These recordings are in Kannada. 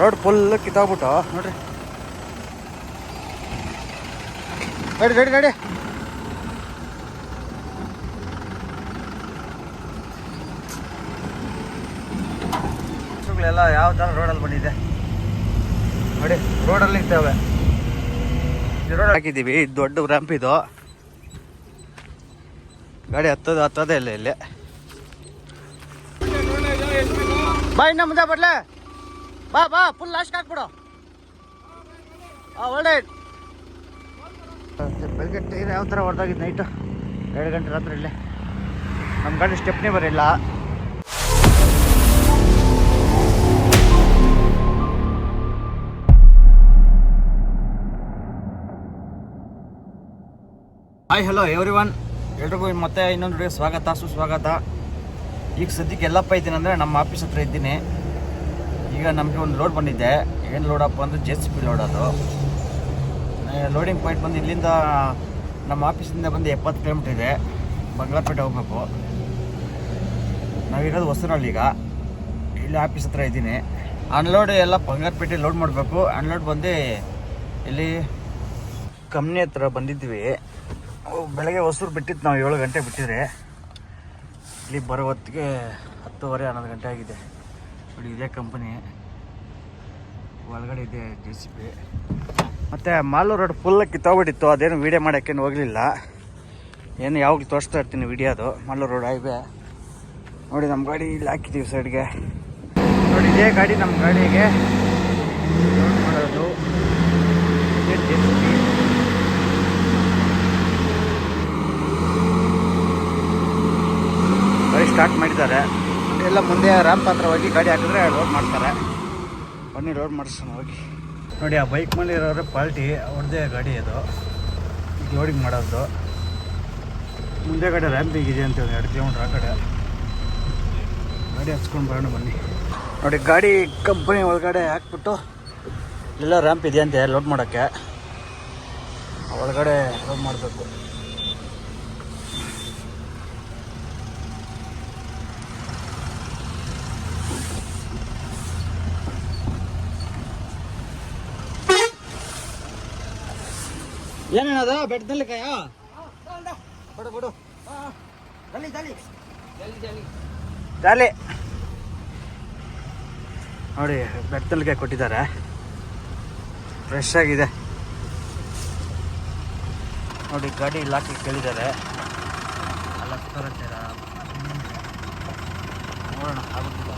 Road full ಕಿತ್ತಾಗ್ಬಿಟ್ಟು. ನೋಡ್ರಿ. ಗಾಡಿ ಗಾಡಿ ಗಾಡಿ. ಎಲ್ಲ ಯಾವ ಥರ ರೋಡಲ್ಲಿ ಬಂದಿದೆ. ನೋಡಿ ರೋಡಲ್ಲಿ ಇದ್ದಾವೆ. ರೋಡ್ ಹಾಕಿದ್ದೀವಿ. ಇದು ದೊಡ್ಡ ರ್ಯಾಂಪ್ ಇದು. ಗಾಡಿ ಹತ್ತೋದು ಹತ್ತೋದೇ ಇಲ್ಲ ಇಲ್ಲಿ. ಬಾ ಇನ್ನ ಮುಂದೆ ಬರ್ಲೆ. ಬಾ ಬಾ ಫುಲ್ ಲಾಸ್ಟ್ ಹಾಕ್ಬಿಡು. ಒಳ್ಳೆ ಬೆಳಗ್ಗೆ ಟೈರ್ ಯಾವ ಥರ ಹೊಡೆದಾಗಿದ್ದು ನೈಟು ಎರಡು ಗಂಟೆ ರಾತ್ರಿ ಇಲ್ಲೇ ನಮ್ಮ ಗಾಡಿ ಸ್ಟೆಪ್ನೇ ಬರಲಿಲ್ಲ. ಹಾಯ್ ಹಲೋ ಎವ್ರಿ ಒನ್ ಎಲ್ರಿಗೂ ಮತ್ತೆ ಇನ್ನೊಂದು ಸ್ವಾಗತ, ಸುಸ್ವಾಗತ. ಈಗ ಸದ್ಯಕ್ಕೆ ಎಲ್ಲಪ್ಪ ಇದ್ದೀನಿ ಅಂದರೆ ನಮ್ಮ ಆಫೀಸ್ ಹತ್ರ ಇದ್ದೀನಿ. ಈಗ ನಮಗೆ ಒಂದು ಲೋಡ್ ಬಂದಿದೆ. ಏನು ಲೋಡಪ್ಪ ಅಂದರೆ ಜೆ ಸಿ ಪಿ ಲೋಡ್ ಅದು. ಲೋಡಿಂಗ್ ಪಾಯಿಂಟ್ ಬಂದು ಇಲ್ಲಿಂದ ನಮ್ಮ ಆಫೀಸಿಂದ ಬಂದು ಎಪ್ಪತ್ತು ಕಿಲೋಮೀಟ್ರ್ ಇದೆ. ಬಂಗ್ಲಾಪೇಟೆ ಹೋಗ್ಬೇಕು. ನಾವಿರೋದು ಹೊಸನಹಳ್ಳಿ ಈಗ. ಇಲ್ಲಿ ಆಫೀಸ್ ಹತ್ರ ಇದ್ದೀನಿ. ಅನ್ಲೋಡ್ ಎಲ್ಲ ಬಂಗಾರಪೇಟೆ ಲೋಡ್ ಮಾಡಬೇಕು. ಅನ್ಲೋಡ್ ಬಂದು ಇಲ್ಲಿ ಕಂಪ್ನಿ ಹತ್ರ ಬಂದಿದ್ವಿ ಬೆಳಗ್ಗೆ ಹೊಸೂರು ಬಿಟ್ಟಿತ್ತು ನಾವು ಏಳು ಗಂಟೆ ಬಿಟ್ಟಿದ್ರೆ. ಇಲ್ಲಿ ಬರೋ ಹೊತ್ತಿಗೆ ಹತ್ತುವರೆ ಹನ್ನೊಂದು ಗಂಟೆ ಆಗಿದೆ. ನೋಡಿ, ಇದೇ ಕಂಪನಿ ಒಳಗಡೆ ಇದೆ ಜೆ ಸಿ ಪಿ ಮತ್ತು ಮಾಲೂರು ರೋಡ್ ಫುಲ್ ಕಿತ್ತೋಗ್ಬಿಟ್ಟಿತ್ತು. ಅದೇನು ವೀಡಿಯೋ ಮಾಡೋಕ್ಕೇನು ಹೋಗಲಿಲ್ಲ. ಏನು ಯಾವಾಗಲೂ ತೋರಿಸ್ತಾ ಇರ್ತೀನಿ ವಿಡಿಯೋದು ಮಾಲೂರು ರೋಡ್ ಹೈವೇ ನೋಡಿ ನಮ್ಮ ಗಾಡಿ ಇಲ್ಲಿ ಹಾಕಿದ್ದೀವಿ ಸೈಡ್ಗೆ ನೋಡಿ ಇದೇ ಗಾಡಿ ನಮ್ಮ ಗಾಡಿಗೆ. ಮಾಡೋದು. ಸ್ಟಾರ್ಟ್ ಮಾಡಿದ್ದಾರೆ. ಎಲ್ಲ ಮುಂದೆ ರ್ಯಾಂಪ್ ಹತ್ರ ಹೋಗಿ ಗಾಡಿ ಹಾಕಿದ್ರೆ ಲೋಡ್ ಮಾಡ್ತಾರೆ. ಬನ್ನಿ ಲೋಡ್ ಮಾಡಿಸೋಣ, ಹೋಗಿ. ನೋಡಿ, ಆ ಬೈಕ್ ಮೇಲೆ ಇರೋರೆ ಪಾಲ್ಟಿ, ಅವ್ರದ್ದೇ ಗಾಡಿ ಅದು. ಲೋಡಿಂಗ್ ಮಾಡೋದು. ಮುಂದೆ ಕಡೆ ರ್ಯಾಂಪಿಂಗ್ ಇದೆ ಅಂತ ಎರಡು ಕಿಲೋಮೀಟ್ರ್ ಆ ಕಡೆ. ಗಾಡಿ ಹಚ್ಕೊಂಡು ಬರೋಣ ಬನ್ನಿ. ನೋಡಿ, ಗಾಡಿ ಕಂಪನಿ ಒಳಗಡೆ ಹಾಕ್ಬಿಟ್ಟು ಎಲ್ಲ ರ್ಯಾಂಪ್ ಇದೆಯಂತೆ ಲೋಡ್ ಮಾಡೋಕ್ಕೆ. ಒಳಗಡೆ ಲೋಡ್ ಮಾಡಬೇಕು. ಏನೇನದ? ಬೆಟ್ಟದಲ್ಲಿ ಕಾಯ ಕೊಡು ಕೊಡು ಜಾಲಿ. ನೋಡಿ ಬೆಟ್ಟದಲ್ಲಿಗೆ ಕೊಟ್ಟಿದ್ದಾರೆ. ಫ್ರೆಶ್ ಆಗಿದೆ. ನೋಡಿ ಗಾಡಿ ಲಾಕಿ ಕೇಳಿದ್ದಾರೆ. ಅಲ್ಲ ನೋಡೋಣ ಆಗುತ್ತಿಲ್ಲ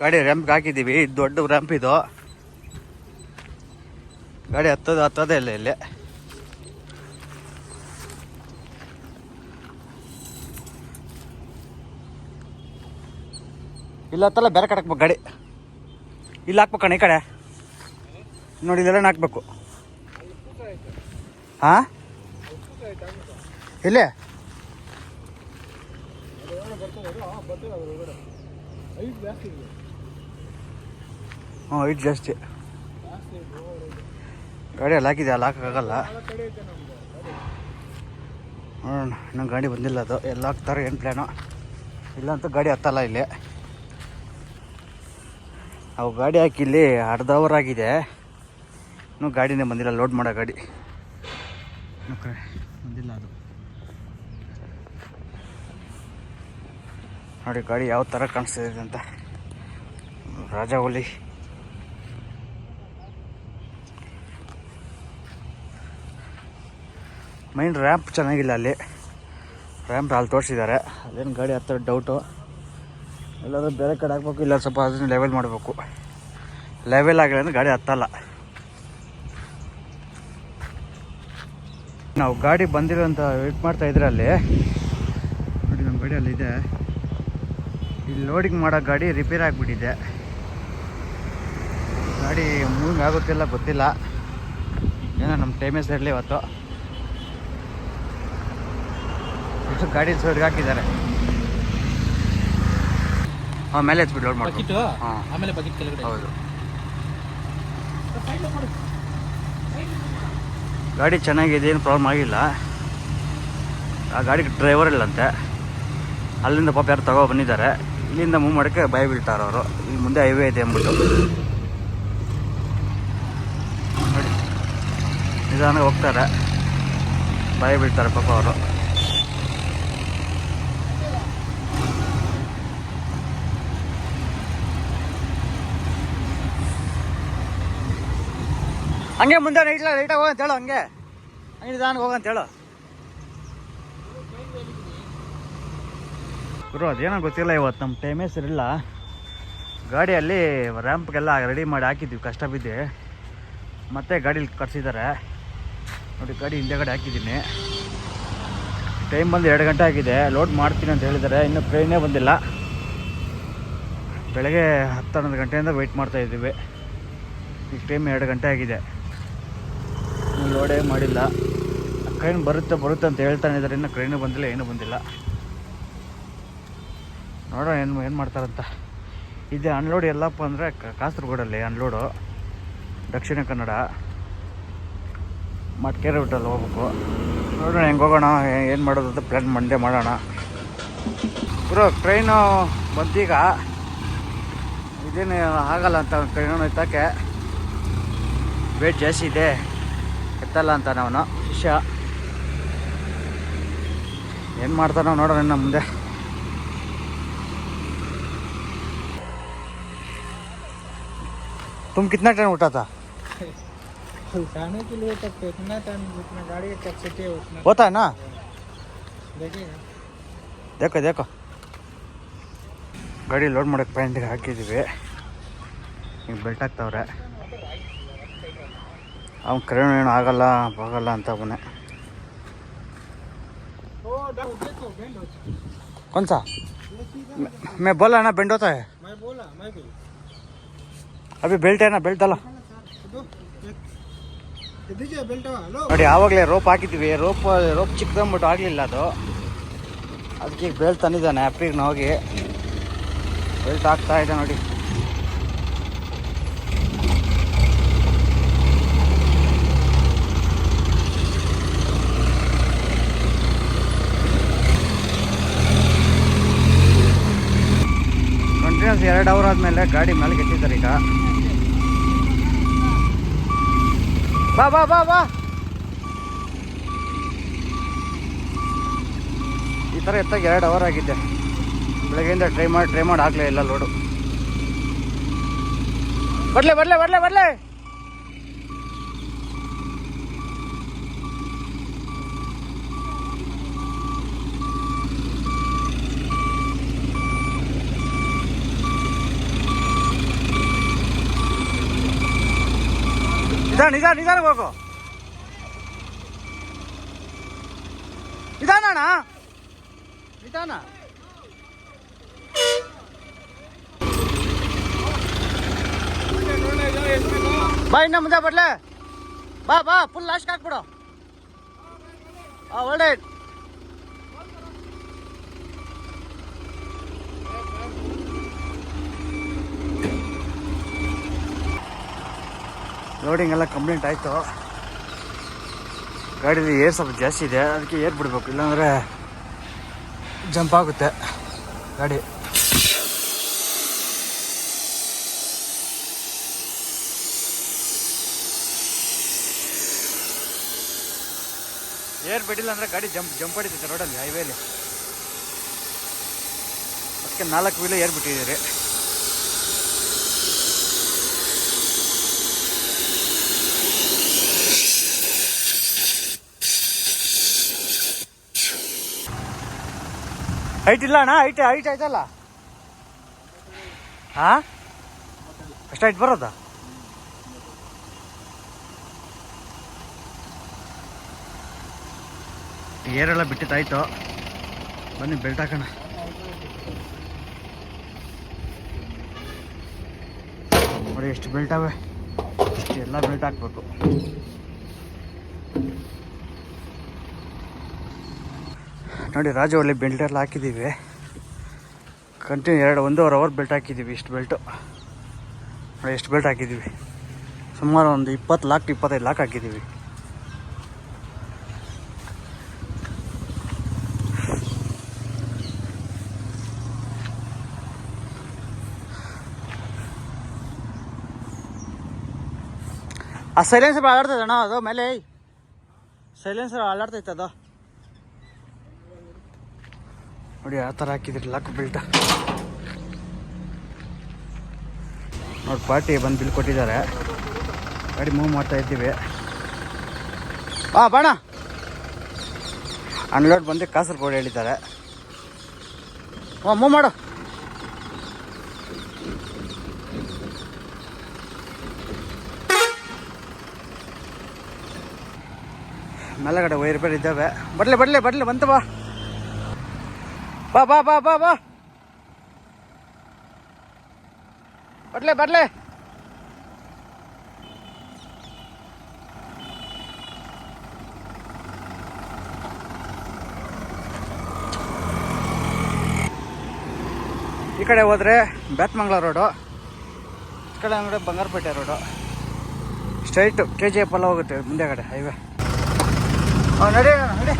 ಗಾಡಿ ರ್ಯಾಂಪ್ಗೆ ಹಾಕಿದ್ದೀವಿ. ಇದು ದೊಡ್ಡ ರ್ಯಾಂಪ್ ಇದು. ಗಾಡಿ ಹತ್ತೋದು ಹತ್ತೋದೇ ಇಲ್ಲ ಇಲ್ಲೇ. ಇಲ್ಲ ಹತ್ತಲ್ಲ, ಬೇರೆ ಕಡೆ ಹಾಕ್ಬೇಕು, ಗಾಡಿ. ಇಲ್ಲಿ ಹಾಕ್ಬೇಕು ಕಣ, ಈ ಕಡೆ. ನೋಡಿ ಇಲ್ಲೆಲ್ಲ ಹಾಕ್ಬೇಕು. ಹಾ? ಇಲ್ಲೇ? ಹ್ಞೂ ಐದು ಜಾಸ್ತಿ. ಗಾಡಿ ಹಾಕಿದೆ ಅಲ್ಲಿ ಹಾಕೋಕ್ಕಾಗಲ್ಲ. ನೋಡೋಣ ಇನ್ನೂ ಗಾಡಿ ಬಂದಿಲ್ಲ ಅದು. ಎಲ್ಲ ಹಾಕ್ತಾರೆ, ಏನು ಪ್ಲ್ಯಾನು ಇಲ್ಲಂತೂ ಗಾಡಿ ಹತ್ತಲ್ಲ ಇಲ್ಲಿ. ಅವು ಗಾಡಿ ಹಾಕಿ ಇಲ್ಲಿ ಅರ್ಧ ಅವರ್ ಆಗಿದೆ. ಇನ್ನೂ ಗಾಡಿನೇ ಬಂದಿಲ್ಲ ಲೋಡ್ ಮಾಡೋ ಗಾಡಿ. ಬಂದಿಲ್ಲ ಅದು. ನೋಡಿ ಗಾಡಿ ಯಾವ ಥರ ಕಾಣಿಸ್ತಿದೆ ಅಂತ. ರಾಜಾವಲಿ ಮೈನ್ ರ್ಯಾಂಪ್ ಚೆನ್ನಾಗಿಲ್ಲ ಅಲ್ಲಿ. ರ್ಯಾಂಪ್ ಅಲ್ಲಿ ತೋರಿಸಿದ್ದಾರೆ. ಅದೇನು ಗಾಡಿ ಹತ್ತಿರ ಡೌಟು ಎಲ್ಲಾದ್ರೂ ಬೇರೆ ಕಡೆ ಹಾಕ್ಬೇಕು, ಇಲ್ಲ ಸ್ವಲ್ಪ ಅದನ್ನು ಲೆವೆಲ್ ಮಾಡಬೇಕು. ಲೆವೆಲ್ ಆಗಿಲ್ಲ ಅಂದರೆ ಗಾಡಿ ಹತ್ತಲ್ಲ. ನಾವು ಗಾಡಿ ಬಂದಿರೋ ಅಂತ ವೇಟ್ ಮಾಡ್ತಾ ಇದ್ರೆ ಅಲ್ಲಿ. ನೋಡಿ ನಮ್ಮ ಗಾಡಿ ಅಲ್ಲಿದೆ ಇಲ್ಲಿ ಲೋಡಿಂಗ್ ಮಾಡೋ ಗಾಡಿ ರಿಪೇರ್ ಆಗಿಬಿಟ್ಟಿದೆ. ಗಾಡಿ ಮೂವಿಂಗ್ ಆಗುತ್ತಿಲ್ಲ, ಗೊತ್ತಿಲ್ಲ. ಏನೋ ನಮ್ಮ ಟೈಮೇ ಸೇರಲಿ ಇವತ್ತು ಇದು ಗಾಡಿ ಸೈಡ್ಗೆ ಹಾಕಿದ್ದಾರೆ. ಹಾಂ ಮೇಲೆ ಹಚ್ಬಿಟ್ಟು ಲೋಡ್ ಮಾಡಿ ಹಾಂ. ಆಮೇಲೆ ಬಕೆಟ್ ಕೆಳಗಡೆ. ಹೌದು. ಗಾಡಿ ಚೆನ್ನಾಗಿದೆ ಏನು ಪ್ರಾಬ್ಲಮ್ ಆಗಿಲ್ಲ. ಆ ಗಾಡಿಗೆ ಡ್ರೈವರ್ ಇಲ್ಲಂತೆ. ಅಲ್ಲಿಂದ ಪಾಪ ಯಾರು ತಗೋ ಬಂದಿದ್ದಾರೆ. ಇಲ್ಲಿಂದ ಮೂವ್ ಮಾಡೋಕ್ಕೆ ಭಯ ಬೀಳ್ತಾರೆ ಅವರು. ಇಲ್ಲಿ ಮುಂದೆ ಹೈವೇ ಇದೆ ಅಂದ್ಬಿಟ್ಟು. ನೋಡಿ. ನಿಧಾನ ಹೋಗ್ತಾರೆ. ಭಯ ಬೀಳ್ತಾರೆ ಪಾಪ ಅವರು. ಹಂಗೆ ಮುಂದೆ ನೈಟ್ ಲೈಟಾಗಿ ಹೋಗಂತ ಹೇಳು ಹಂಗೆ. ಹಂಗೆ ನಿಧಾನಕ್ಕೆ ಹೋಗಂತ ಹೇಳು. ಗುರು, ಅದೇನೋ ಗೊತ್ತಿಲ್ಲ ಇವತ್ತು ನಮ್ಮ ಟೈಮೇ ಸರಿಲ್ಲ ಗಾಡಿಯಲ್ಲಿ ರ್ಯಾಂಪ್ಗೆಲ್ಲ ರೆಡಿ ಮಾಡಿ ಹಾಕಿದ್ವಿ, ಕಷ್ಟ ಬಿದ್ದು. ಮತ್ತೆ ಗಾಡೀಲಿ ಕಟ್ಸಿದ್ದಾರೆ ನೋಡಿ, ಗಾಡಿ ಹಿಂದೆಗಡೆ ಹಾಕಿದ್ದೀನಿ. ಟೈಮ್ ಬಂದು ಎರಡು ಗಂಟೆ ಆಗಿದೆ ಲೋಡ್ ಮಾಡ್ತೀನಿ ಅಂತ ಹೇಳಿದ್ದಾರೆ ಇನ್ನೂ ಟ್ರೈನೇ ಬಂದಿಲ್ಲ. ಬೆಳಗ್ಗೆ ಹತ್ತು ಹನ್ನೊಂದು ಗಂಟೆಯಿಂದ ವೆಯ್ಟ್ ಮಾಡ್ತಾ ಇದ್ದೀವಿ. ಈಗ ಟೈಮ್ ಎರಡು ಗಂಟೆ ಆಗಿದೆ. ಇನ್ನೂ ಮಾಡಿಲ್ಲ. ಕ್ರೈನ್ ಬರುತ್ತೆ ಬರುತ್ತೆ ಅಂತ ಹೇಳ್ತಾನೆ ಇದ್ದಾರೆ ಇನ್ನೂ ಕ್ರೈನು ಬಂದಿಲ್ಲ, ಏನು ಬಂದಿಲ್ಲ. ನೋಡೋಣ ಏನು ಏನು ಮಾಡ್ತಾರಂತ. ಇದೆ ಅನ್ಲೋಡ್ ಎಲ್ಲಪ್ಪ ಅಂದರೆ ಕಾಸರಗೋಡಲ್ಲಿ ಅನ್ಲೋಡು ದಕ್ಷಿಣ ಕನ್ನಡ. ಮಡಿಕೇರಿ ರೂಟಲ್ಲಿ ಹೋಗ್ಬೇಕು. ನೋಡೋಣ ಹೆಂಗೆ ಹೋಗೋಣ ಏನು ಮಾಡೋದು ಅಂತ ಪ್ಲ್ಯಾನ್ ಮಂಡೇ ಮಾಡೋಣ. ಬ್ರೋ ಟ್ರೈನು ಬಂತೀಗ ಇದೇನು ಆಗಲ್ಲ ಅಂತ ಟ್ರೈನು ಎತ್ತಕ್ಕೆ ವೇಟ್ ಜಾಸ್ತಿ ಇದೆ. ಎತ್ತಲ್ಲ ಅಂತ ಅವನು ಶಿಷ್ಯ ಏನು ಮಾಡ್ತಾನೋ ನೋಡೋಣ ಇನ್ನು ಮುಂದೆ तुम कितना टाइम उठा था उठाने के लिए तक इतना टाइम जितना गाड़ी का कैपेसिटी है उतना होता है ना देखिएगा देखो देखो ಗಾಡಿ ಲೋಡ್ ಮಾಡೋಕ್ಕೆ ಪ್ಯಾಂಟಿಗೆ ಹಾಕಿದ್ದೀವಿ ಈಗ ಬೆಲ್ಟ್ ಹಾಕ್ತವ್ರೆ ಅವ್ನು ಕರೆಯೋ ಏನು ಆಗಲ್ಲ ಹೋಗಲ್ಲ ಅಂತ ಅವನೇ ओ देखो देखो बेंड हो चुका कौन सा मैं- मैं बोला ना बेंड होता है मैं बोला मैं भी अभी बेल्ट है ना बेल्ट डालो दो ये दीजिए बेल्ट हेलो ನೋಡಿ ಆವಾಗಲೇ ರೋಪ್ ಹಾಕಿದ್ವಿ ರೋಪ್ ರೋಪ್ ಚಿಕ್ಕದಂದ್ಬಿಟ್ಟು ಆಗಲಿಲ್ಲ ಅದು ಅದಕ್ಕೆ ಈಗ ಬೆಲ್ಟ್ ತಂದಿದ್ದಾನೆ ಆ್ಯಪ್ರಿಗೆ ಹೋಗಿ ಬೆಲ್ಟ್ ಹಾಕ್ತಾ ಇದೆ ನೋಡಿ ಎರಡು ಅವರ್ ಆದಮೇಲೆ ಗಾಡಿ ಮೇಲೆ ಕೆಟ್ಟಿದ್ದಾರೆ ಈಗ. ಬಾ ಬಾ ಬಾ ಬಾ. ಈ ಥರ ಎತ್ತಾಗ ಎರಡು ಅವರ್ ಆಗಿದ್ದೆ ಬೆಳಗ್ಗೆಯಿಂದ ಟ್ರೈ ಮಾಡಿ ಟ್ರೈ ಮಾಡಿ, ಆಗಲೇ ಇಲ್ಲ ಲೋಡು ಬರ್ಲೆ ಬರ್ಲೆ ಬರ್ಲೆ ಬರ್ಲೆ. ನಿಧಾನ ನಿಧಾನ ನಿಧಾನ ಹೋಗು. ನಿಧಾನ ಅಣ್ಣ. ನಿಧಾನ. ಬಾ, ಇನ್ನ ಮುಂದೆ ಬರ್ಲೆ. ಬಾ ಬಾ ಫುಲ್ ಲಾಸ್ಟ್ ಹಾಕ್ಬಿಡು. ಹಾಂ ಒಳ್ಳೆ ಲೋಡಿಂಗ್ ಎಲ್ಲ ಕಂಪ್ಲೀಟ್ ಆಯಿತು. ಗಾಡೀಲಿ ಏರ್ ಸ್ವಲ್ಪ ಜಾಸ್ತಿ ಇದೆ, ಅದಕ್ಕೆ ಏರ್ ಬಿಡಬೇಕು, ಇಲ್ಲಾಂದರೆ ಜಂಪ್ ಆಗುತ್ತೆ ಗಾಡಿ. ಏರ್ ಬಿಡಿಲ್ಲ ಅಂದರೆ ಗಾಡಿ ಜಂಪ್ ಜಂಪ್ ಹೊಡಿತೈತೆ ರೋಡಲ್ಲಿ ಹೈವೇಲಿ ಅದಕ್ಕೆ ನಾಲ್ಕು ವೀಲು ಏರ್ ಬಿಟ್ಟಿದ್ದೀರಿ. ಹೈಟ್ ಇಲ್ಲ ಅಣ್ಣ ಹೈಟ್ ಹೈಟ್ ಆಯ್ತಲ್ಲ? ಹಾ? ಅಷ್ಟು ಹೈಟ್ ಬರೋದಾ? ಏರೆಲ್ಲ ಬಿಟ್ಟಿದ್ದಾಯ್ತು ಬನ್ನಿ ಬೆಲ್ಟ್ ಹಾಕೋಣ. ನೋಡಿ, ಎಷ್ಟು ಬೆಲ್ಟ್ ಅವೆ. ಎಲ್ಲ ಬೆಲ್ಟ್ ಹಾಕ್ಬೇಕು. ನೋಡಿ, ರಾಜವಳ್ಳಿ ಬೆಲ್ಟಲ್ಲಿ ಹಾಕಿದ್ದೀವಿ ಕಂಟಿನ್ಯೂ ಎರಡು, ಒಂದೂವರೆ ಅವರ್ ಬೆಲ್ಟ್ ಹಾಕಿದ್ದೀವಿ ಇಷ್ಟು ಬೆಲ್ಟು ನೋಡಿ ಎಷ್ಟು ಬೆಲ್ಟ್ ಹಾಕಿದ್ದೀವಿ ಸುಮಾರು ಒಂದು ಇಪ್ಪತ್ತು ಲಾಕ್ ಇಪ್ಪತ್ತೈದು ಲಾಕ್ ಹಾಕಿದ್ದೀವಿ ಆ ಸೈಲೆನ್ಸರ್ ಅಲ್ಲಾಡ್ತೈತೆ ಅಣ್ಣ ಅದು, ಮೇಲೆ ಸೈಲೆನ್ಸರ್ ಅಲ್ಲಾಡ್ತೈತೆ ಅದು. ನೋಡಿ, ಆ ಥರ ಹಾಕಿದ್ರಿ ಲಾಕ್ ಬಿಲ್ಟ ನೋಡಿ ಪಾರ್ಟಿ ಬಂದು ಬಿಲ್ ಕೊಟ್ಟಿದ್ದಾರೆ. ಗಾಡಿ ಮೂವ್ ಮಾಡ್ತಾ ಇದ್ದೀವಿ. ಹಾಂ ಬಾಣ. ಅನ್ಲೋಡ್ ಬಂದು, ಕಾಸರಗೋಡು ಹೇಳಿದ್ದಾರೆ. ಹಾಂ ಮೂವ್ ಮಾಡು. ಮೇಲಗಡೆ ವೈರ್ ಬೇರೆ ಇದ್ದಾವೆ. ಬರ್ಲಿ ಬರ್ಲಿ ಬರ್ಲಿ, ಬಂತ ಬಾ ಬಾ ಬಾ ಬಾ ಬಾ. ಬಟ್ಲೆ ಬರ್ಲೆ. ಈ ಕಡೆ ಹೋದ್ರೆ ಬ್ಯಾತ್ಮಂಗ್ಲ ರೋಡು. ಈ ಕಡೆ ಅಂಗಡಿ Bangarpet road. Straight K G F ಎಲ್ಲ ಹೋಗುತ್ತೆ ಮುಂದೆ ಕಡೆ ಹೈವೇ. ಹಾಂ ನಡಿ ನಡಿ.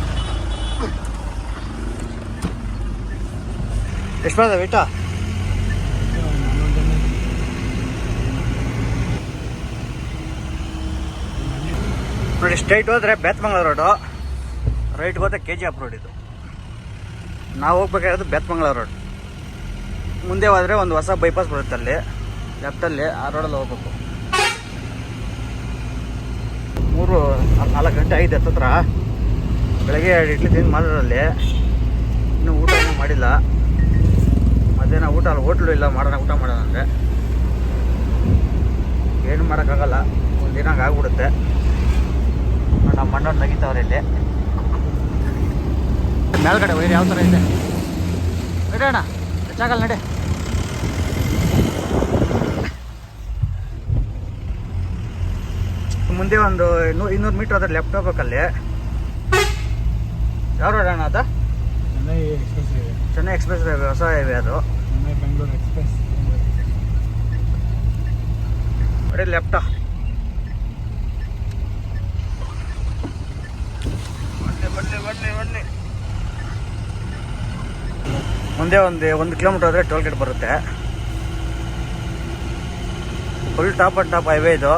ಎಷ್ಟು ಬರ್ತದೆ ವೇಟ? ನೋಡಿ ಸ್ಟ್ರೈಟ್ ಹೋದ್ರೆ ಬೇತ್ಮಂಗ್ಲ ರೋಡು ರೈಟ್ ಹೋದ್ರೆ ಕೆ ಜಿ ಆಫ್ ರೋಡ್ ಇದು. ನಾವು ಹೋಗ್ಬೇಕಾಗಿರೋದು ಬೇತ್ಮಂಗ್ಲ ರೋಡ್ ಮುಂದೆ ಹೋದರೆ ಒಂದು ಹೊಸ ಬೈಪಾಸ್ ಬರುತ್ತೆ ಅಲ್ಲಿ. ಲೆಫ್ಟಲ್ಲಿ ಆ ರೋಡಲ್ಲಿ ಹೋಗ್ಬೇಕು. ಮೂರು ನಾಲ್ಕು ಗಂಟೆ ಆಗಿದೆ ಹತ್ತತ್ರ. ಬೆಳಗ್ಗೆ ಎರಡು ಇಡ್ಲಿ ತಿಂದು ಮಾಡಿದ್ರಲ್ಲಿ ಇನ್ನೂ ಊಟ ಮಾಡಿಲ್ಲ. ಮಧ್ಯಾಹ್ನ ಊಟ ಅಲ್ಲಿ, ಹೋಟ್ಲು ಇಲ್ಲ, ಮಾಡೋಣ, ಊಟ ಮಾಡೋಣ ಅಂದರೆ ಏನು ಮಾಡೋಕ್ಕಾಗಲ್ಲ. ಒಂದು ದಿನ ಆಗ್ಬಿಡುತ್ತೆ. ನಮ್ಮ ಮಣ್ಣವ್ರು ನಗಿತಾವ್ರೆ ಇಲ್ಲಿ. ಮೇಲ್ಗಡೆ ವೈರ್ ಯಾವ ಥರ ಇದೆ? ಇಡೋಣ ಹೆಚ್ಚಾಗಲ್ಲ, ನಡೆ. ಮುಂದೆ ಒಂದು ಇನ್ನೂರು ಇನ್ನೂರು ಮೀಟ್ರ್ ಅದ್ರ ಲೆಫ್ಟ್ ಹೋಗ್ಬೇಕಲ್ಲಿ. ಯಾವ ರೋಡ್ ಅಣ್ಣ ಅದು? ಎಕ್ಸ್ಪ್ರೆಸ್ ಚೆನ್ನೈ ಎಕ್ಸ್ಪ್ರೆಸ್ ವೇವೆ ಹೊಸ ಹೈವೇ ಅದು. ಚೆನ್ನೈ ಬೆಂಗಳೂರು ಎಕ್ಸ್ಪ್ರೆಸ್. ಬರೀ ಲೆಫ್ಟ. ಮುಂದೆ ಒಂದು ಒಂದು ಕಿಲೋಮೀಟರ್ ಆದರೆ ಟೋಲ್ ಗೇಟ್ ಬರುತ್ತೆ. Full top and top highway ಇದು.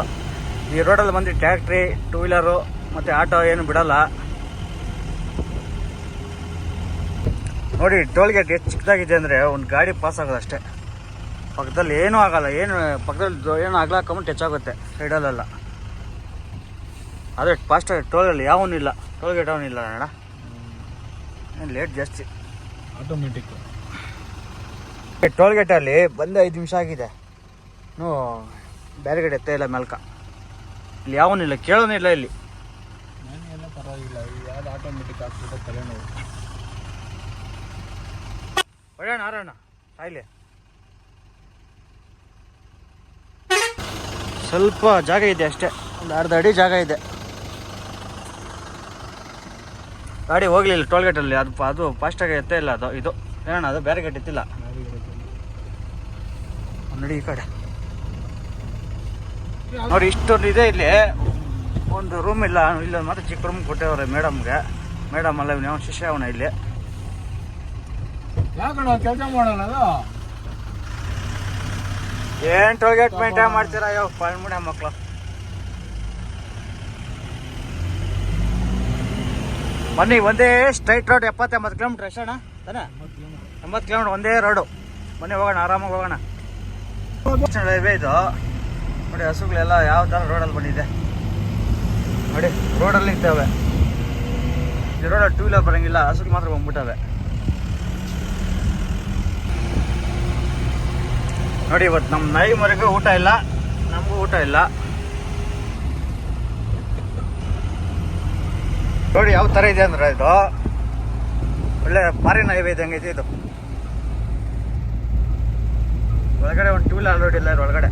ಈ ರೋಡಲ್ಲಿ ಬಂದು ಟ್ಯಾಕ್ಟ್ರಿ ಟೂ ವೀಲರು ಮತ್ತು ಆಟೋ ಏನು ಬಿಡಲ್ಲ. ನೋಡಿ ಟೋಲ್ ಗೇಟ್ ಎಷ್ಟು ಚಿಕ್ಕದಾಗಿದೆ ಅಂದರೆ ಒಂದು ಗಾಡಿ ಪಾಸ್ ಆಗೋದು ಅಷ್ಟೇ. ಪಕ್ಕದಲ್ಲಿ ಏನೂ ಆಗಲ್ಲ ಏನು ಪಕ್ಕದಲ್ಲಿ ಏನು ಏನು ಟಚ್ ಹೆಚ್ಚಾಗುತ್ತೆ ಸೈಡಲ್ಲೆಲ್ಲ ಆದರೆ ಫಾಸ್ಟ್ ಟೋಲಲ್ಲಿ ಯಾವನಿಲ್ಲ ಟೋಲ್ ಗೇಟ್ ಇಲ್ಲ. ಅಣ್ಣ. ಏನು ಲೇಟ್ ಜಾಸ್ತಿ. ಆಟೋಮೆಟಿಕ್ ಟೋಲ್ ಗೇಟಲ್ಲಿ ಬಂದು ಐದು ನಿಮಿಷ ಆಗಿದೆ. ನೋ ಬೇರೆ ಕಡೆ ಎತ್ತ ಇಲ್ಲ ಮೆಲ್ಕ. ಇಲ್ಲಿ ಯಾವನಿಲ್ಲ ಕೇಳೋನಿಲ್ಲ ಇಲ್ಲಿ ಪರವಾಗಿಲ್ಲ. ಆಟೋಮೆಟಿಕ್ ಆಗ್ತದೆ ತಲೆನೋವು. ಒಳ್ಳೆಣ್ಣ ಆರೋಣ ಸಾಯ್ಲಿ. ಸ್ವಲ್ಪ ಜಾಗ ಇದೆ ಅಷ್ಟೇ. ಒಂದು ಅರ್ಧ ಅಡಿ ಜಾಗ ಇದೆ. ಗಾಡಿ ಹೋಗ್ಲಿಲ್ಲ ಟೋಲ್ ಗೇಟಲ್ಲಿ ಅದು ಅದು ಫಾಸ್ಟಾಗಿ ಎತ್ತೇ ಇಲ್ಲ. ಅದು, ಇದು. ಏನಣ್ಣ, ಅದು ಬೇರೆ ಗೇಟ್ ಇತ್ತಿಲ್ಲ? ನೋಡಿ ಈ ಕಡೆ. ನೋಡಿ, ಇಷ್ಟೊಂದು ಇದೆ ಇಲ್ಲಿ. ಒಂದು ರೂಮ್ ಇಲ್ಲ. ಇಲ್ಲ ಮಾತ್ರ ಚಿಕ್ಕ ರೂಮ್ ಕೊಟ್ಟೇವ್ರೆ ಮೇಡಮ್ಗೆ. ಮೇಡಮ್ ಅಲ್ಲ ಇವ್ನು ಶಿಷ್ಯ ಅವನ ಇಲ್ಲಿ. ಯಾಕಣ್ಣ ಕೆಲಸ ಮಾಡೋಣ ಏನ್ ಟೋಲ್ಗೇಟ್ ಮೇಂಟೈನ್ ಮಾಡ್ತೀರಾ? ಅಯ್ಯೋ ಪಳ್ಮುಡ ಮಕ್ಕಳು ಬನ್ನಿ, ಒಂದೇ ಸ್ಟ್ರೈಟ್ ರೋಡ್ ಎಪ್ಪತ್ತು ಎಂಬತ್ತು ಕಿಲೋಮೀಟ್ರ್ ಎಷ್ಟಣ್ಣ ತಾನೆ? ಎಂಬತ್ತು ಕಿಲೋಮೀಟ್ರ್ ಒಂದೇ ರೋಡು ಬನ್ನಿ, ಹೋಗೋಣ, ಆರಾಮಾಗಿ ಹೋಗೋಣ. ಹೈವೇ ಇದು. ನೋಡಿ, ಹಸುಗಳೆಲ್ಲ ಯಾವ ಥರ ರೋಡಲ್ಲಿ ಬಂದಿದೆ. ನೋಡಿ ರೋಡಲ್ಲಿ ನಿಂತವೆ ಈ ರೋಡಲ್ಲಿ ಟೂ ವೀಲರ್ ಬರೋಂಗಿಲ್ಲ ಹಸುಗಳು ಮಾತ್ರ ಬಂದ್ಬಿಟ್ಟವೆ. ನೋಡಿ ಇವತ್ತು ನಮ್ಮ ನಾಯಿ ಮರಿಗೂ ಊಟ ಇಲ್ಲ. ನಮಗೂ ಊಟ ಇಲ್ಲ. ನೋಡಿ, ಯಾವ ಥರ ಇದೆ ಅಂದ್ರೆ ಇದು. ಒಳ್ಳೆ ಭಾರಿ ನಾಯಿ ಇದ್ದಂಗೆ ಇದೆ ಇದು. ಒಳಗಡೆ ಒಂದು ಟೂ ವೀಲರ್ ರೋಡ್ ಇಲ್ಲ ಒಳಗಡೆ.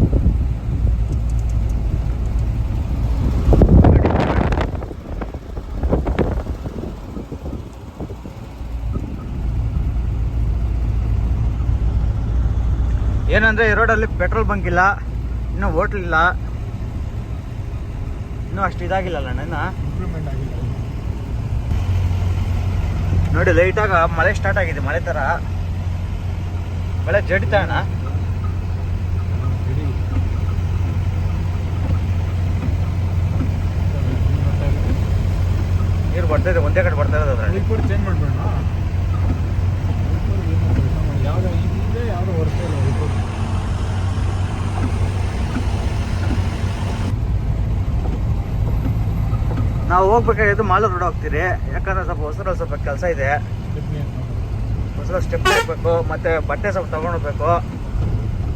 ಏನಂದ್ರೆ ಈ ರೋಡಲ್ಲಿ ಪೆಟ್ರೋಲ್ ಬಂಕ್ ಇಲ್ಲ ಇನ್ನು ಹೋಟ್ಲ್ ಇಲ್ಲ. ಇನ್ನು ಅಷ್ಟು ಇದಾಗಿಲ್ಲ ನನ್ನ ಇಂಪ್ರೂವ್ಮೆಂಟ್ ಲೈಟ್ ನೋಡಿ ಮಳೆ ಸ್ಟಾರ್ಟ್ ಆಗಿದೆ ಮಳೆ ತರ. ಮಳೆ ಜಡಿತಾ ಅಣ್ಣ. ನೀರು ಬರ್ತಾ ಇದೆ ಒಂದೇ ಕಡೆ ಬರ್ತಾ ಇರೋದ್ರೆ ಚೇಂಜ್ ಮಾಡ್ಬೇಡ ಯಾವುದೋ ಇದೆ ಯಾವುದೋ ನಾವು ಹೋಗ್ಬೇಕಾಗಿದ್ದು ಮಾಲೂರು ರೋಡ್ ಹೋಗ್ತೀರಿ. ಯಾಕಂದ್ರೆ ಸ್ವಲ್ಪ ಹೊಸರಲ್ಲಿ ಸ್ವಲ್ಪ ಕೆಲಸ ಇದೆ. ಹೊಸ ಸ್ಟೆಪ್ ಹೋಗ್ಬೇಕು ಮತ್ತೆ ಬಟ್ಟೆ ಸ್ವಲ್ಪ ತಗೊಂಡೋಗ್ಬೇಕು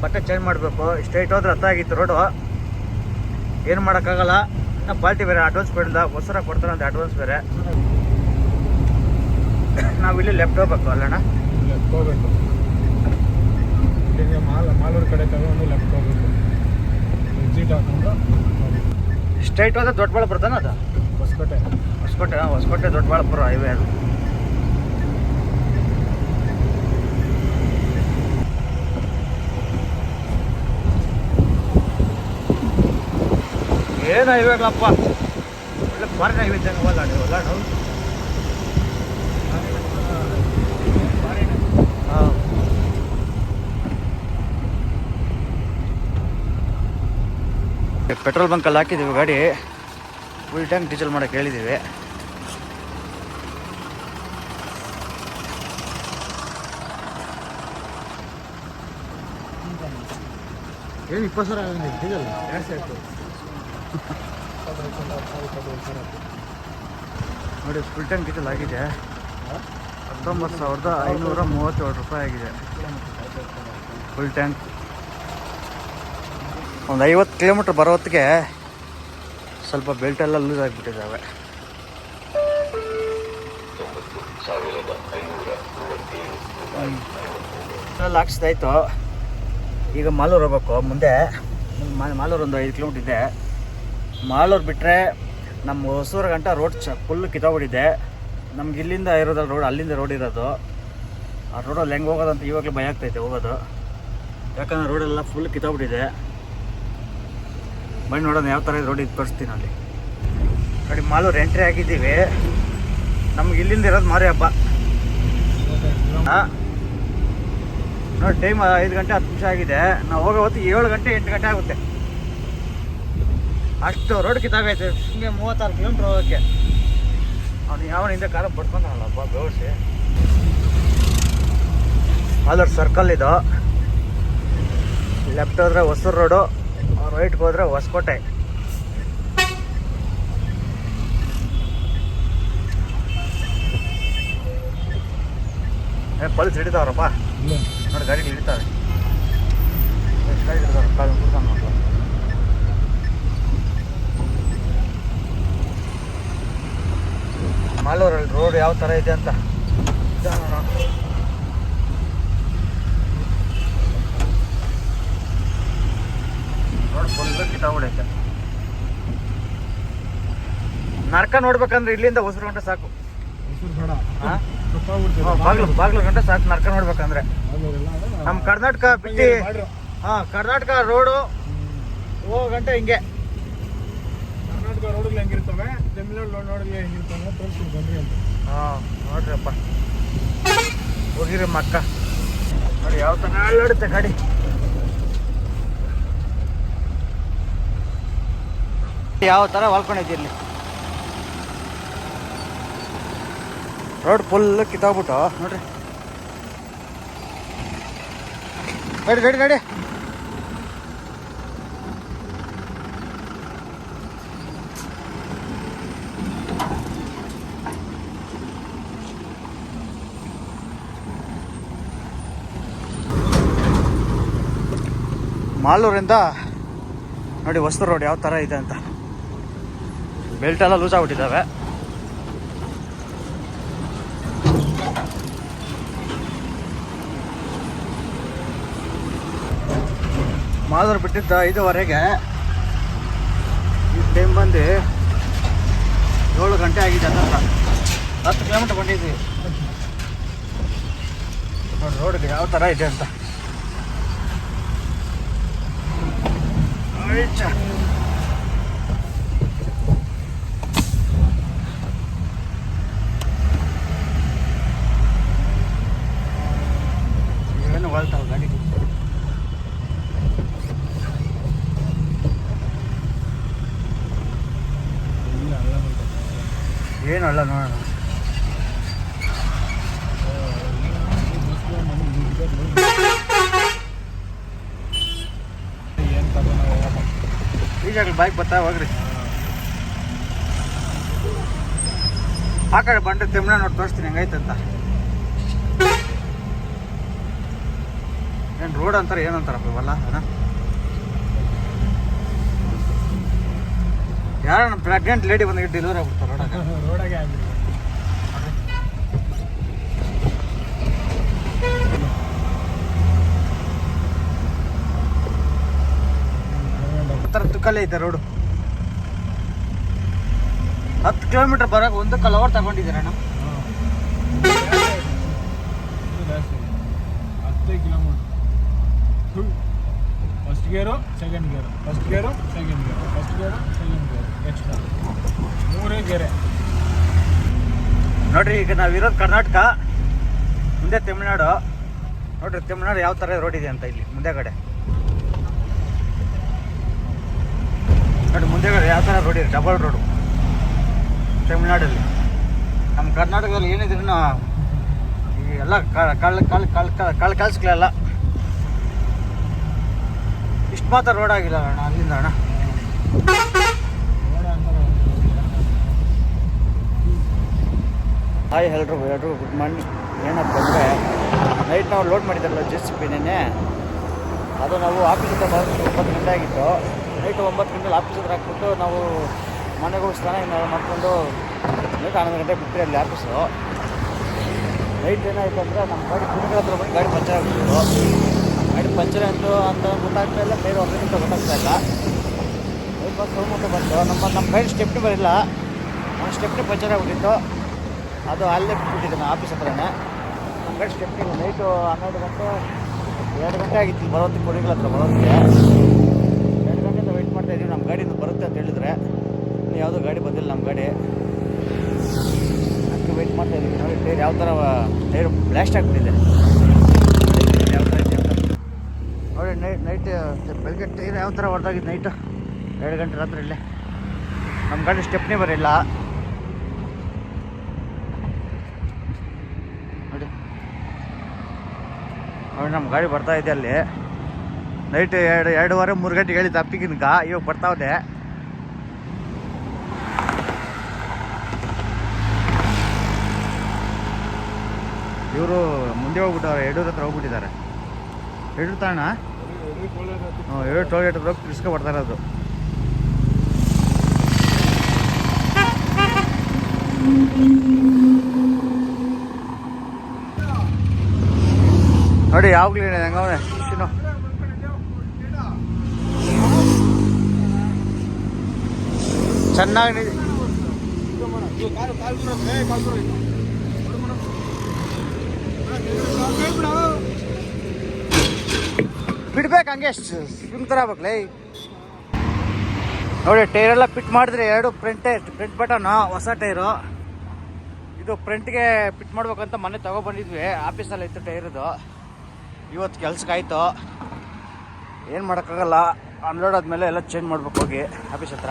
ಬಟ್ಟೆ ಚೇಂಜ್ ಮಾಡಬೇಕು. ಸ್ಟ್ರೈಟ್ ಹೋದ್ರೆ ಹತ್ತ ಆಗಿತ್ತು ರೋಡು ಏನು ಮಾಡೋಕ್ಕಾಗಲ್ಲ. ಪಾಲ್ಟಿ ಬೇರೆ ಅಡ್ವಾನ್ಸ್ ಬೇಡ ಹೊಸರ ಕೊಡ್ತಾರೆ ಅಂತ ಅಡ್ವಾನ್ಸ್ ಬೇರೆ. ನಾವು ಇಲ್ಲಿ ಲೆಫ್ಟ್ ಹೋಗ್ಬೇಕು, ಅಲ್ಲಣ್ಣ? ಲೆಫ್ಟ್ ಹೋಗ್ಬೇಕು ಇಲ್ಲಿಂದ ಮಾಲ್ ಮಾಲೂರು ಕಡೆ ತಗೊಂಡು ಲೆಫ್ಟ್ ಹೋಗ್ಬೇಕು ಸ್ಟ್ರೈಟ್ ಹೋದ್ರೆ ದೊಡ್ಡ ಬಳ ಬರ್ತಾನೆ ಅದು. ಹೊಸಕೋಟೆ. ಹೊಸಕೋಟೆ ಹೊಸಕೋಟೆ ದೊಡ್ಡಬಳ್ಳಾಪುರ ಹೈವೇ ಅದು. ಏನು ಹೈವೇಗಳಪ್ಪ ಒಳ್ಳೆ ಭಾರಿ ಹೈವೇ ಇದ್ದಂಗೆ ಅಲ್ಲ ನಾವು ಹಾಂ. ಪೆಟ್ರೋಲ್ ಬಂಕಲ್ಲಿ ಹಾಕಿದ್ದೀವಿ ಗಾಡಿ. ಫುಲ್ ಟ್ಯಾಂಕ್ ಡೀಸೆಲ್ ಮಾಡೋಕೆ ಹೇಳಿದ್ದೀವಿ ಏನು ಇಪ್ಪತ್ತು ಸಾವಿರ ಆಗಿದೆ ಡೀಸೆಲ್ ಜಾಸ್ತಿ ನೋಡಿ ಫುಲ್ ಟ್ಯಾಂಕ್ ಡೀಸೆಲ್ ಆಗಿದೆ. ಹತ್ತೊಂಬತ್ತು ಸಾವಿರದ ಐನೂರ ಮೂವತ್ತೇಳು ರೂಪಾಯಿ ಆಗಿದೆ. ಫುಲ್ ಟ್ಯಾಂಕ್ ಒಂದು ಐವತ್ತು ಕಿಲೋಮೀಟ್ರ್ ಬರೋ ಹೊತ್ತಿಗೆ ಸ್ವಲ್ಪ ಬೆಲ್ಟ್ ಎಲ್ಲ ಲೂಸ್ ಆಗಿಬಿಟ್ಟಿದ್ದಾವೆ ಲಕ್ಷದಾಯ್ತು ಈಗ ಮಾಲೂರು ಹೋಗ್ಬೇಕು. ಮುಂದೆ ಮಾಲೂರು ಒಂದು ಐದು ಕಿಲೋಮೀಟ್ರ್ ಇದೆ. ಮಾಲೂರು ಬಿಟ್ಟರೆ ನಮ್ಮ ಹೊಸೂರು ಗಂಟ ರೋಡ್ ಚ ಫುಲ್ ಕಿತ್ತೋಗ್ಬಿಟ್ಟಿದೆ. ನಮ್ಗೆ ಇಲ್ಲಿಂದ ಇರೋದಲ್ಲ ರೋಡ್ ಅಲ್ಲಿಂದ ರೋಡ್ ಇರೋದು. ಆ ರೋಡಲ್ಲಿ ಹೆಂಗೆ ಹೋಗೋದಂತ ಇವಾಗಲೇ ಭಯ ಆಗ್ತೈತೆ ಹೋಗೋದು. ಯಾಕಂದ್ರೆ ರೋಡೆಲ್ಲ ಫುಲ್ ಕಿತ್ತೋಗ್ಬಿಟ್ಟಿದೆ. ಬನ್ನಿ ನೋಡೋಣ ಯಾವ ಥರ ರೋಡ್ ಇದು ಕಳಿಸ್ತೀನಿ ಅಲ್ಲಿ. ನೋಡಿ, ಮಾಲೂರು ಎಂಟ್ರಿ ಆಗಿದ್ದೀವಿ ನಮ್ಗೆ ಇಲ್ಲಿಂದ ಇರೋದು ಮಾರಿ ಹಬ್ಬ. ನೋಡಿ ಟೈಮ್ ಐದು ಗಂಟೆ ಹತ್ತು ನಿಮಿಷ ಆಗಿದೆ. ನಾವು ಹೋಗೋ ಹೊತ್ತು ಏಳು ಗಂಟೆ ಎಂಟು ಗಂಟೆ ಆಗುತ್ತೆ. ಅಷ್ಟು ರೋಡ್ ಕಿತ್ತಾಗೈತೆ ಹಿಂಗೆ ಮೂವತ್ತಾರು ಕಿಲೋಮೀಟ್ರ್ ಹೋಗೋಕ್ಕೆ. ಅವ್ನು ಯಾವನ ಹಿಂದೆ ಕಾರ ಬಡ್ಕೊಂಡವನಲ್ಲಪ್ಪ ಬೇವಸಿ ಮಾಲೂರು ಸರ್ಕಲ್ ಇದು. ಲೆಫ್ಟ್ ಹೋದ್ರೆ ಹೊಸೂರು ರೋಡು ರೈಟ್ಗೆ ಹೋದ್ರೆ ಹೊಸಕೋಟೆ. ಪಲ್ಸ್ ಹಿಡಿತಾವ್ರಪ್ಪ. ನೋಡಿ, ಗಾಡಿ ಹಿಡಿತಾವೆ ಗಾಡಿ ಮಾಲೂರಲ್ಲಿ ರೋಡ್ ಯಾವ ಥರ ಇದೆ ಅಂತ. ನೋಡು. ನರ್ಕ ನೋಡ್ಬೇಕಂದ್ರೆ ಇಲ್ಲಿಂದ ಉಸಿರು ಗಂಟೆ ಸಾಕು. ಬಾಗ್ಲು ಬಾಗ್ಲು ಗಂಟೆ ಸಾಕು ನರ್ಕ ನೋಡ್ಬೇಕಂದ್ರೆ. ನಮ್ಮ ಕರ್ನಾಟಕ ಬಿಟ್ಟು ಹಾ ಕರ್ನಾಟಕ ರೋಡು ಓ ಗಂಟೆ ಹಿಂಗೆ. ಕರ್ನಾಟಕ ರೋಡ್ಗಳು ಹೆಂಗಿರ್ತವೆ? ತಮಿಳ್ನಾಡು ರೋಡ್ ನೋಡಿದ್ರೆ ಹೆಂಗಿರ್ತವೆ? ಬನ್ನಿ ಅಂತ. ಹಾ ನೋಡ್ರಿಪ್ಪ ಹೋಗಿರಿ ಮಕ್ಕ. ನೋಡಿ ಯಾವ ಥರ ಅಲ್ಲಾಡುತ್ತೆ ಗಾಡಿ. ಯಾವ ಥರ ಹೊಲ್ಕೊಂಡೈತಿ ರೋಡ್ ಫುಲ್ ಕಿತ್ತೋಗ್ಬಿಟ್ಟು, ನೋಡ್ರಿ. ಗಾಡಿ ಗಾಡಿ ಗಾಡಿ. ಮಾಲೂರಿಂದ ನೋಡಿ ಹೊಸ ರೋಡ್ ಯಾವ ಥರ ಇದೆ ಅಂತ. ಬೆಲ್ಟ್ ಎಲ್ಲ ಲೂಸ್ ಆಗ್ಬಿಟ್ಟಿದ್ದಾವೆ. ಮಾದರ್ ಬಿಟ್ಟಿದ್ದ ಐದುವರೆಗೆ. ಈ ಟೈಮ್ ಬಂದು ಏಳು ಗಂಟೆ ಆಗಿದೆ ಅಂತ ಹತ್ತು ಕಿಲೋಮೀಟರ್ ಬಂದಿದ್ವಿ. ನೋಡಿ, ರೋಡ್ಗೆ ಯಾವ ಥರ ಇದೆ ಅಂತ ಆಯ್ತ. ಏನು ಹೊಳ್ತಾವ ಗಾಡಿ ಇಲ್ಲ ಅಲ್ಲ ಅಂತ. ಏನು ಅಲ್ಲ ನೋಡೋಣ ಏನ್ ತಗೊಂಡ್ ಹೋಗಪ್ಪ. ಈಗಾಗಲೇ ಬೈಕ್ ಬರ್ತಾ ಹೋಗ್ರಿ. ಆ ಕಡೆ ಬಂದ್ರೆ ತೆಮ್ನ ನೋಡಿ, ತೋರಿಸ್ತೀನಿ ಹೆಂಗೈತಂತ ಏನು ರೋಡ್ ಅಂತಾರೆ ಏನಂತಾರಪ್ಪ ಇವೆಲ್ಲ? ಯಾರ ಪ್ರೆಗ್ನೆಂಟ್ ಲೇಡಿ ಬಂದಾಗ ಡೆಲಿವರಿ ಆಗ್ಬಿಡ್ತಾರೆ ರೋಡಾಗ ರೋಡಾಗೆ ಆಗ್ಬಿಟ್ಟಿದೆ ಇದೆ ಐತೆ ರೋಡು. ಹತ್ತು ಕಿಲೋಮೀಟರ್ ಬರೋಕೆ ಒಂದು ಕಲ್ ಅವರ್ ತಗೊಂಡಿದ್ದೀರಣ್ಣ ಹತ್ತೇ kilometre first gear second gear first gear second gear first gear second gear extra ಮೂರೇ ಗೇರೆ ನೋಡ್ರಿ ಈಗ ಇರೋದು ಕರ್ನಾಟಕ ಮುಂದೆ ತಮಿಳ್ನಾಡು. ನೋಡ್ರಿ ತಮಿಳ್ನಾಡು ಯಾವ ಥರ ರೋಡ್ ಇದೆ ಅಂತ ಇಲ್ಲಿ ಮುಂದೆ ಕಡೆ. ನೋಡಿ, ಮುಂದೆ ಯಾವ ಥರ ರೋಡ್ ಇದೆ? ಡಬಲ್ ರೋಡು ತಮಿಳ್ನಾಡಲ್ಲಿ. ನಮ್ಮ ಕರ್ನಾಟಕದಲ್ಲಿ ಏನಿದ್ರು ಈ ಎಲ್ಲ ಕಳ್ ಕಳ್ ಕಳ್ ಕಳ್ ಕಳ್ ಕಳ್ಸ್ಗಳೆಲ್ಲ ಇಷ್ಟು ಮಾತ್ರ ರೋಡ್ ಆಗಿಲ್ಲ ಅಣ್ಣ, ಅಲ್ಲಿಂದ ಅಣ್ಣ. ಹಾಯ್ ಎಲ್ರು ಎಲ್ರು ಗುಡ್ ಮಾರ್ನಿಂಗ್ ಏನಪ್ಪ ಅಂದರೆ ನೈಟ್ ನಾವು ಲೋಡ್ ಮಾಡಿದ್ದಾರಲ್ಲ ಜೆ ಸಿ ಪಿ ಅದು ನಾವು ಆಫೀಸಿಂದ ಬರೋದು ಒಂಬತ್ತು ಗಂಟೆ ಆಗಿತ್ತು. ನೈಟ್ ಒಂಬತ್ತು ಗಂಟೆಲಿ ಆಫೀಸ್ ಹತ್ರ ಹಾಕ್ಬಿಟ್ಟು ನಾವು ಮನೆಗೆ ಹೋಗಿ ಸ್ನಾನ ಮಾಡ್ಕೊಂಡು ನೈಟ್ ಹನ್ನೊಂದು ಗಂಟೆ ಬಿಟ್ಟರೆ ಅಲ್ಲಿ ಆಫೀಸು. ನೈಟ್ ಏನಾಯ್ತು ಅಂದರೆ ನಮ್ಮ ಗಾಡಿ ಕುಣಿಗಳ ಹತ್ರ ಬಂದು ಗಾಡಿ ಪಂಚರ್ ಆಗ್ಬಿಟ್ಟು ಗಾಡಿ ಪಂಚರ್ ಆಯಿತು ಅಂತ ಗೊತ್ತಾಗ್ತಾಯಿಲ್ಲ ಬೇರೆ ಒಂದು ಗಂಟೆ ಗೊತ್ತಾಗ್ತಾ ಇಲ್ಲ. ನೈಟ್ ಬಸ್ ಸೌಮಂತ ಬಂತು. ನಮ್ಮ ನಮ್ಮ ಗಾಡಿ ಸ್ಟೆಪ್ನಿ ಬರಲಿಲ್ಲ. ಒಂದು ಸ್ಟೆಪ್ನಿ ಪಂಚರ್ ಆಗ್ಬಿಟ್ಟಿತ್ತು. ಅದು ಅಲ್ಲೇ ಬಿಟ್ಬಿಟ್ಟಿದ್ದೆ ನಾನು ಆಫೀಸ್ ಹತ್ರನೇ. ನಮ್ಮ ಗಾಡಿ ಸ್ಟೆಪ್ನಿ ನೈಟು ಹನ್ನೆರಡು ಗಂಟೆ, ಎರಡು ಗಂಟೆ ಆಗಿತ್ತು. ಬರೋದಕ್ಕೆ ಕೊಡಿಗಳ ಹತ್ರ ಬರೋದಕ್ಕೆ. ಮಾಡ್ತಾ ನಮ್ಮ ಗಾಡಿ ಬರುತ್ತೆ ಅಂತ ಹೇಳಿದ್ರೆ ಯಾವುದೋ ಗಾಡಿ ಬಂದಿಲ್ಲ ನಮ್ಮ ಗಾಡಿ. ಅದಕ್ಕೆ ವೆಯ್ಟ್ ಮಾಡ್ತಾ ಇದ್ದೀವಿ ನೋಡಿ ಟೈರ್ ಯಾವ ಥರ ಟೈರ್ ಬ್ಲಾಸ್ಟ್ ಆಗ್ಬಿಟ್ಟಿದೆ. ನೋಡಿ ನೈಟ್ ನೈಟ್ ಬೆಳಗ್ಗೆ ಟೈರ್ ಯಾವ ಥರ ಹೊಡೆದಾಗಿದ್ದು ನೈಟು ಎರಡು ಗಂಟೆ ರಾತ್ರಿ ಇಲ್ಲೇ. ನಮ್ಮ ಗಾಡಿ ಸ್ಟೆಪ್ನೇ ಬರಲಿಲ್ಲ. ನೋಡಿ. ನೋಡಿ, ನಮ್ಮ ಗಾಡಿ ಬರ್ತಾ ಇದೆ ಅಲ್ಲಿ. ನೈಟ್ ಎರಡು, ಎರಡೂವರೆ ಮೂರು ಗಂಟೆಗೆ ಹೇಳಿದ್ದು ಅಪ್ಪಿಗಿನ್ಗ ಇವಾಗ ಬರ್ತಾವೆ ಇವರು ಮುಂದೆ ಹೋಗ್ಬಿಟ್ಟವ್ರೆ, ಯಡೂರ್ ಹತ್ರ ಹೋಗ್ಬಿಟ್ಟಿದ್ದಾರೆ. ಯಡೂರ್ ತಾಣ? ಹ್ಞೂ ಎರಡು ಟೋಲ್ ಗೇಟ್ ಹತ್ರ ಹೋಗಿ ತಿರ್ಸ್ಕೊ ಬರ್ತಾ ಇರೋದು ನೋಡಿ, ಯಾವಾಗಲೂ ಹೆಂಗವನೆ? ಚೆನ್ನಾಗಿ ಬಿಡ್ಬೇಕು ಹಂಗೆ ಸ್ವಿಮ್ ಥರ ಆಗ್ಬೇಕಲೇ ನೋಡಿ, ಟೈರ್ ಎಲ್ಲ ಫಿಟ್ ಮಾಡಿದ್ರೆ ಎರಡು ಫ್ರಂಟ್ ಫ್ರಂಟ್ ಬಟನ್, ಹೊಸ ಟೈರು. ಇದು ಫ್ರಂಟ್ಗೆ ಫಿಟ್ ಮಾಡ್ಬೇಕಂತ ಮೊನ್ನೆ ತಗೊಬಂದಿದ್ವಿ ಆಫೀಸಲ್ಲಿ ಇತ್ತು ಟೈರದು ಇವತ್ತು ಕೆಲ್ಸಕ್ಕೆ ಆಯಿತು ಏನು ಮಾಡೋಕ್ಕಾಗಲ್ಲ ಅನ್ಲೋಡ್ ಆದಮೇಲೆ ಎಲ್ಲ ಚೇಂಜ್ ಮಾಡ್ಬೇಕು ಹೋಗಿ, ಆಫೀಸ್ ಹತ್ರ.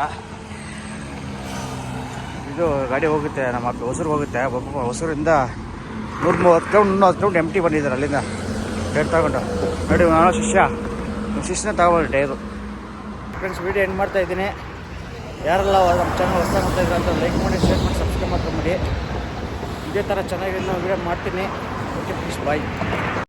ಇದು ಗಾಡಿ ಹೋಗುತ್ತೆ, ನಮ್ಮ ಅಪ್ಪ ಹೊಸರು ಹೋಗುತ್ತೆ. ಒಬ್ಬ ಹೊಸರಿಂದ ನೂರ ಮೂವತ್ತು ರೌಂಡ್ ಇನ್ನೂ ಹತ್ತು ಎಂ ಟಿ ಬಂದಿದ್ದಾರೆ ಅಲ್ಲಿಂದ. ಟೈರ್ ತಗೊಂಡು. ನೋಡಿ ನಾನು ಶಿಷ್ಯ. ನಮ್ಮ ಶಿಷ್ಯನ ತಗೊಂಡು ಟೈರು ಫ್ರೆಂಡ್ಸ್ ವೀಡಿಯೋ ಎಂಡ್ ಮಾಡ್ತಾ ಇದ್ದೀನಿ. ಯಾರೆಲ್ಲ ನಮ್ಮ ಚಾನಲ್ ಹೊಸ ಇದ್ರೆ ಅಂತ ಲೈಕ್ ಮಾಡಿ ಶೇರ್ ಮಾಡಿ ಸಬ್ಸ್ಕ್ರೈಬ್ ಮಾಡ್ಕೊಂಬಿಡಿ. ಇದೇ ಥರ ಚೆನ್ನಾಗಿ ವೀಡಿಯೋ ಮಾಡ್ತೀನಿ. Okay please bye